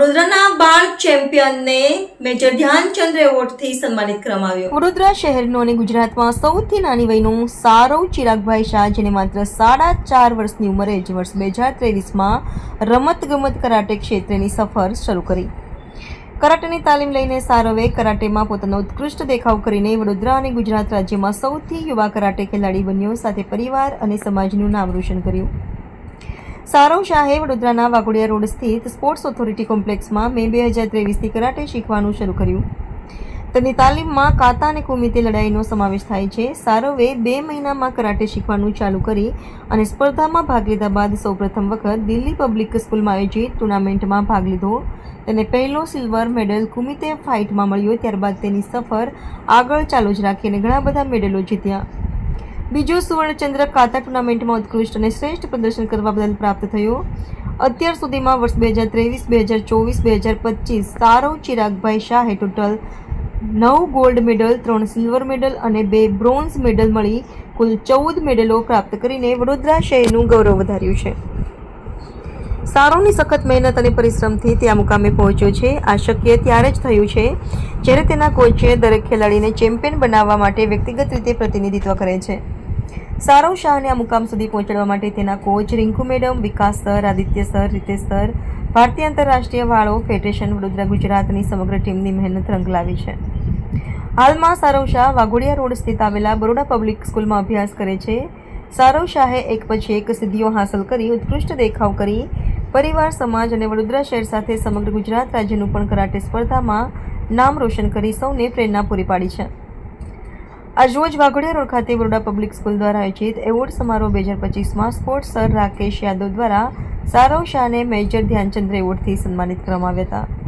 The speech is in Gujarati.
વડોદરાના બાળ ચેમ્પિયનને મેજર ધ્યાનચંદ્ર એવોર્ડથી સન્માનિત કરવામાં આવ્યો વડોદરા શહેરનો અને ગુજરાતમાં સૌથી નાની વયનો સારવ ચિરાગભાઈ શાહ, જેને માત્ર સાડા ચાર વર્ષની ઉંમરે જ વર્ષ બે હજાર ત્રેવીસમાં રમતગમત કરાટે ક્ષેત્રની સફર શરૂ કરી. કરાટેની તાલીમ લઈને સારવે કરાટેમાં પોતાનો ઉત્કૃષ્ટ દેખાવ કરીને વડોદરા અને ગુજરાત રાજ્યમાં સૌથી યુવા કરાટે ખેલાડી બન્યો, સાથે પરિવાર અને સમાજનું નામ રોશન કર્યું. સારવ શાહે વડોદરાના વાઘોડિયા રોડ સ્થિત સ્પોર્ટ્સ ઓથોરિટી કોમ્પ્લેક્સમાં મે બે હજાર ત્રેવીસથી કરાટે શીખવાનું શરૂ કર્યું. તેની તાલીમમાં કાતા અને કુમિતે લડાઈનો સમાવેશ થાય છે. સારવે બે મહિનામાં કરાટે શીખવાનું ચાલુ કરી અને સ્પર્ધામાં ભાગ લીધા બાદ સૌપ્રથમ વખત દિલ્હી પબ્લિક સ્કૂલમાં આયોજિત ટુર્નામેન્ટમાં ભાગ લીધો. તેને પહેલો સિલ્વર મેડલ કુમિતે ફાઇટમાં મળ્યો. ત્યારબાદ તેની સફર આગળ ચાલુ જ રાખી અને ઘણા બધા મેડલો જીત્યા. બીજો સુવર્ણચંદ્રક કાતા ટુર્નામેન્ટમાં ઉત્કૃષ્ટ અને શ્રેષ્ઠ પ્રદર્શન કરવા બદલ પ્રાપ્ત થયો. અત્યાર સુધીમાં વર્ષ બે હજાર ત્રેવીસ, બે હજાર ચોવીસ, બે હજાર પચીસ સારવ ચિરાગભાઈ શાહે ટોટલ નવ ગોલ્ડ મેડલ, ત્રણ સિલ્વર મેડલ અને બે બ્રોન્ઝ મેડલ મળી. કુલ ચૌદ મેડલો પ્રાપ્ત કરીને વડોદરા શહેરનું ગૌરવ વધાર્યું છે. સારોની સખત મહેનત અને પરિશ્રમથી ત્યાં મુકામે પહોંચ્યો છે. આ શક્ય ત્યારે જ થયું છે, જ્યારે તેના કોચે દરેક ખેલાડીને ચેમ્પિયન બનાવવા માટે વ્યક્તિગત રીતે પ્રતિનિધિત્વ કરે છે. સારવ શાહને આ મુકામ સુધી પહોંચાડવા માટે તેના coach Rinku madam, Vikas sir, Aditya sir, Ritesh sir, ભારતીય આંતરરાષ્ટ્રીય વાળો ફેડરેશન વડોદરા ગુજરાતની સમગ્ર ટીમની મહેનત રંગ લાવી છે. હાલમાં સારવ શાહ વાઘોડિયા રોડ સ્થિત આવેલા બરોડા પબ્લિક સ્કૂલમાં અભ્યાસ કરે છે. સારવ શાહે એક પછી એક સિદ્ધિઓ હાંસલ કરી, ઉત્કૃષ્ટ દેખાવ કરી. પરિવાર, સમાજ અને વડોદરા શહેર સાથે સમગ્ર ગુજરાત રાજ્યનું પણ કરાટે સ્પર્ધામાં નામ રોશન કરી સૌને પ્રેરણા પૂરી પાડી છે. આજરોજ વાઘોડિયા રોડ ખાતે બરોડા પબ્લિક સ્કૂલ દ્વારા આયોજિત એવોર્ડ સમારોહ બે હજાર પચીસમાં સ્પોર્ટ્સ સર રાકેશ યાદવ દ્વારા સારવ શાહને મેજર ધ્યાનચંદ્ર એવોર્ડથી સન્માનિત કરવામાં આવ્યા હતા.